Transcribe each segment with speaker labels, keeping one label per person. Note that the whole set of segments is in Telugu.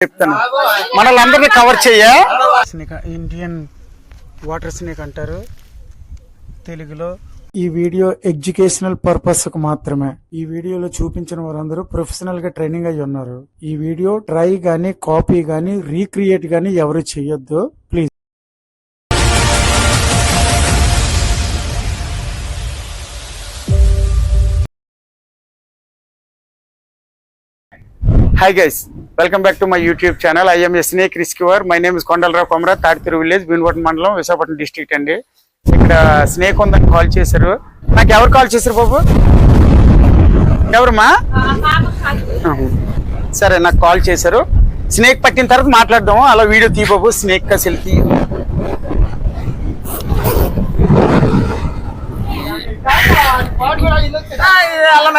Speaker 1: చెప్తాను. మనల్ని అందరినీ కవర్ చెయ్యా?
Speaker 2: స్నేక్ ఇండియన్ వాటర్ స్నేక్ అంటారు తెలుగులో. ఈ వీడియో ఎడ్యుకేషనల్ పర్పస్కు మాత్రమే. ఈ వీడియోలో చూపించిన వారందరూ ప్రొఫెషనల్గా ట్రైనింగ్ అయి ఉన్నారు. ఈ వీడియో ట్రై గానీ కాపీ గానీ రీక్రియేట్ గానీ ఎవరు చేయొద్దు please.
Speaker 1: Hi guys welcome back to my YouTube channel I'm snake rescuer my name is Kondalarao Komara Tadithiru village Bhimavaram మండలం విశాఖపట్నం డిస్ట్రిక్ట్ అండి. ఇక్కడ స్నేక్ ఉందని కాల్ చేశారు. నాకు ఎవరు కాల్ చేశారు బాబు? ఎవరమ్మా. సరే నాకు కాల్ చేశారు. స్నేక్ పట్టిన తర్వాత మాట్లాడదాము. అలా వీడియో తీ బాబు. స్నేక్ అసలు తీ అమ్మ,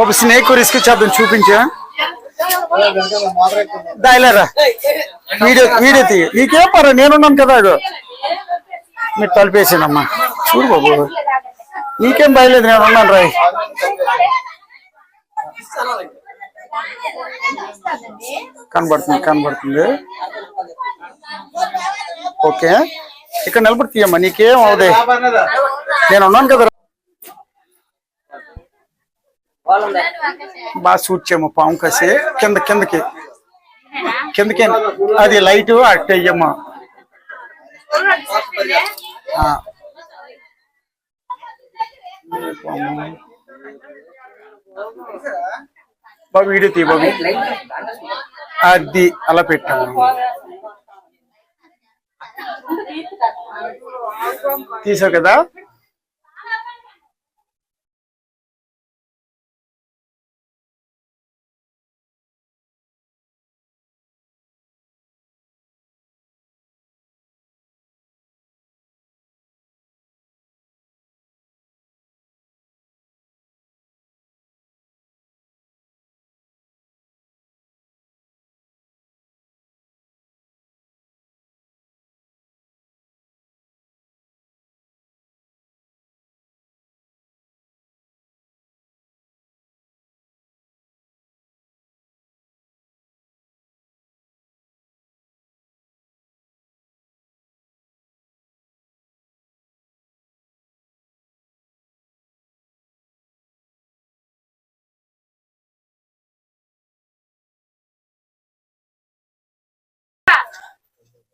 Speaker 1: ఒక స్నేక్ రిస్క్ చేద్దాం చూపించా? దాయిలేరా వీడియో వీడియో తీ నీకేం పర్వాలేదు నేనున్నాను కదా మీరు తలిపేసానమ్మా చూడు బాబు. నీకేం భయలేదు నేను ఉన్నాను రాయ్. కనబడుతుంది కనబడుతుంది. ఓకే. ఇక్కడ నిలబడి తీయమ్మా నీకేం అవుదే. నేను ఉన్నాను కదా బాగా సూట్ చేయము పాము కసి. కింద కిందకి. కిందకి అది లైట్ అట్ట అయ్యమ్మా ఆ. బాబు వీడియో తీ బాబు. అది అలా పెట్టాము. తీసావు కదా?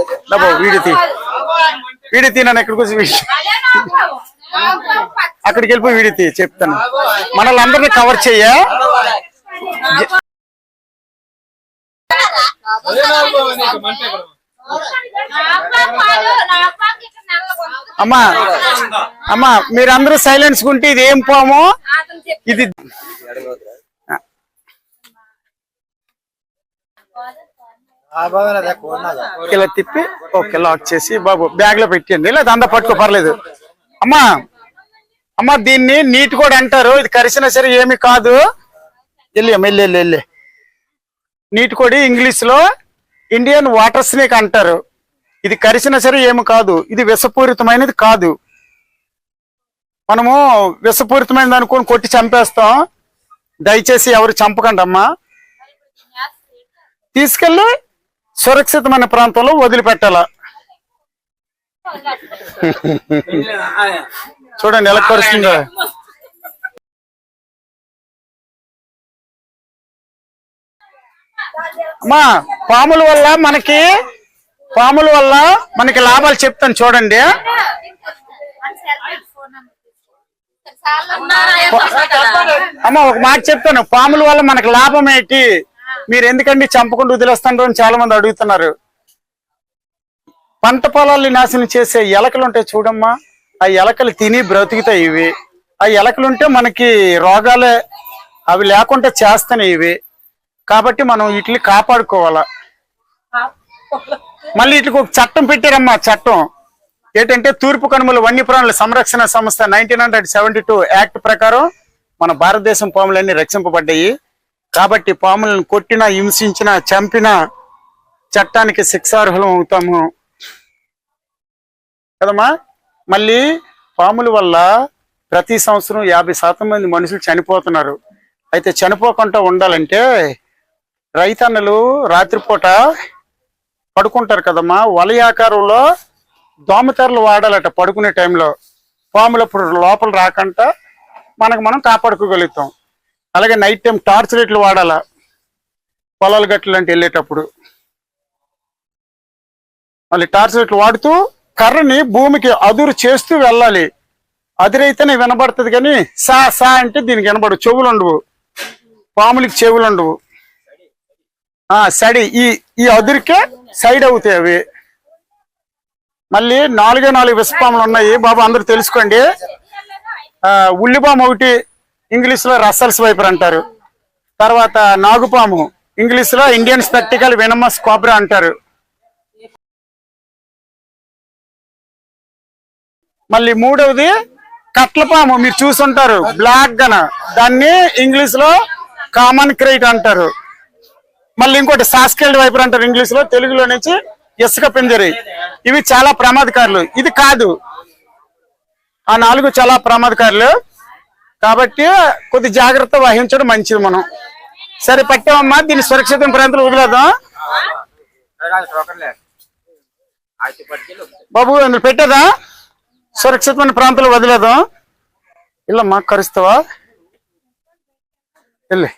Speaker 3: బర్ర వదిలేశారు రాంబాబు కాదు అదే ఆ, ఆ.
Speaker 1: దా బాబు దా బాబు వీడియో తీ నన్ను ఎక్కడికి వచ్చి
Speaker 3: పచ్చ.
Speaker 1: అక్కడికి వెళ్ళిపోయి వీడియో తీ చెప్తాను మనల్ని అందరినీ కవర్ చెయ్యా. అమ్మా అమ్మా మీరందరూ సైలెన్స్ ఉంటే ఇది ఏం పోము ఇది ఇలా తిప్పి ఓకే లాక్ చేసి బాబు బ్యాగ్లో పెట్టండి లేదా అందా పట్టుకో పర్లేదు. అమ్మా అమ్మా దీన్ని నీట్ కూడా అంటారు. ఇది కరిసినా సరే ఏమి కాదు. వెళ్ళి వెళ్ళి వెళ్ళి వెళ్ళి నీటి కొడి ఇంగ్లీష్లో ఇండియన్ వాటర్ స్నేక్ అంటారు. ఇది కరిసినా సరే ఏమి కాదు. ఇది విషపూరితమైనది కాదు. మనము విషపూరితమైనది అనుకొని కొట్టి చంపేస్తాం. దయచేసి ఎవరు చంపకండి అమ్మా తీసుకెళ్ళి. సురక్షితమైన ప్రాంతంలో వదిలిపెట్టాల? చూడండి ఎలా కరుస్తుందో. అమ్మా పాముల వల్ల మనకి పాముల వల్ల మనకి లాభాలు చెప్తాను చూడండి. అమ్మా ఒక మాట చెప్తాను. పాముల వల్ల మనకి లాభం ఏంటి? మీరు ఎందుకండి చంపకుండా వదిలేస్తాను అని చాలా మంది అడుగుతున్నారు. పంట పొలాల్ని నాశనం చేసే ఎలకలు ఉంటాయి చూడమ్మా. ఆ ఎలకలు తిని బ్రతుకుతాయి ఇవి. ఆ ఎలకలు ఉంటే మనకి రోగాలే అవి లేకుండా చేస్తాయి ఇవి. కాబట్టి మనం వీటిని కాపాడుకోవాలా. మళ్ళీ వీటికి ఒక చట్టం పెట్టారమ్మా చట్టం. ఏంటంటే తూర్పు కనుమల వన్యప్రాణుల సంరక్షణ సంస్థ nineteen hundred seventy two act ప్రకారం మన భారతదేశం పాములన్నీ రక్షింపబడ్డాయి. కాబట్టి పాములను కొట్టినా హింసించినా చంపినా చట్టానికి శిక్షార్హులం అవుతాము. కదమ్మా? మళ్ళీ పాముల వల్ల ప్రతి సంవత్సరం యాభై శాతం మంది మనుషులు చనిపోతున్నారు. అయితే చనిపోకుండా ఉండాలంటే రైతన్నలు రాత్రిపూట పడుకుంటారు కదమ్మా. వలయాకారంలో దోమతెరలు వాడాలట పడుకునే టైంలో. పాములు అప్పుడు లోపల రాకుండా మనకు మనం కాపాడుకోగలుగుతాం. అలాగే నైట్ టైం టార్చ్ లైట్లు వాడాలా? పొలాలు గట్లు లాంటి వెళ్ళేటప్పుడు. మళ్ళీ టార్చ్ లైట్లు వాడుతూ కర్రని భూమికి అదురు చేస్తూ వెళ్ళాలి. అదిరైతేనే వినబడుతుంది కానీ సా సా అంటే దీనికి వినబడు. చెవులు ఉండవు పాములకి చెవులు ఉండవు సడి. ఈ ఈ అదురికే సైడ్ అవుతాయి అవి. మళ్ళీ నాలుగే నాలుగు విషపాములు ఉన్నాయి. బాబు అందరు తెలుసుకోండి. ఉల్లిపాము ఒకటి ఇంగ్లీష్లో రసల్స్ వైపర్ అంటారు. తర్వాత నాగుపాము ఇంగ్లీష్లో ఇండియన్ స్పెక్టికల్ వినమస్ కోబ్రా అంటారు. మళ్ళీ మూడవది కట్లపాము మీరు చూసుంటారు బ్లాక్ గన దాన్ని ఇంగ్లీష్లో కామన్ క్రైట్ అంటారు. మళ్ళీ ఇంకోటి సాస్కెల్డ్ వైపర్ అంటారు ఇంగ్లీష్లో తెలుగులో నుంచి ఇసుక పింజరి. ఇవి చాలా ప్రమాదకారులు. ఇది కాదు. ఆ నాలుగు చాలా ప్రమాదకారులు. కాబట్టి కొద్ది జాగ్రత్త వహించడం మంచిది మనం. సరే పట్టామమ్మా దీన్ని సురక్షిత ప్రాంతాలు వదిలేదాం బాబు అందులో పెట్టేదా సురక్షితమైన ప్రాంతాలు వదిలేదాం ఇల్లమ్మా కరుస్తావా? వెళ్ళి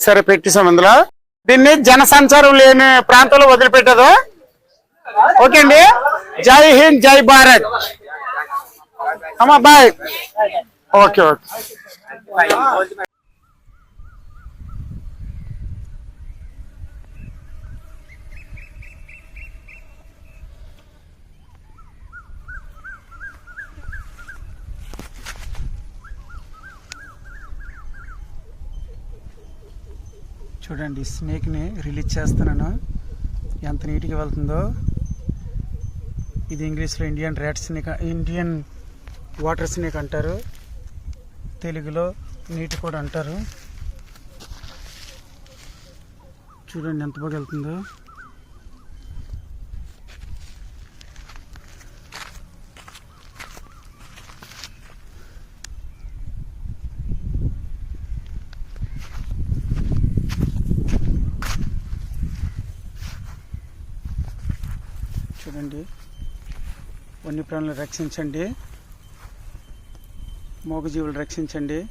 Speaker 1: సరే పెట్టేసాం అందులో. దీన్ని జనసంచారం లేని ప్రాంతంలో వదిలిపెట్టదు. ఓకే అండి. జై హింద్ జై భారత్. అమ్మా బాయ్. Okay okay.
Speaker 2: చూడండి స్నేక్ని రిలీజ్ చేస్తున్నాను. ఎంత నీట్గా వెళ్తుందో. ఇది ఇంగ్లీష్లో Indian red snake Indian water snake అంటారు. తెలుగులో నీటి కూడా అంటారు. చూడండి ఎంత బాగా వెళ్తుందో. చూడండి. వన్యప్రాణులు రక్షించండి. మూగజీవులు రక్షించండి.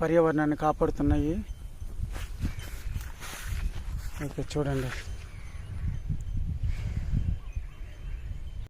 Speaker 2: పర్యావరణాన్ని కాపాడుతున్నాయి. ఓకే చూడండి.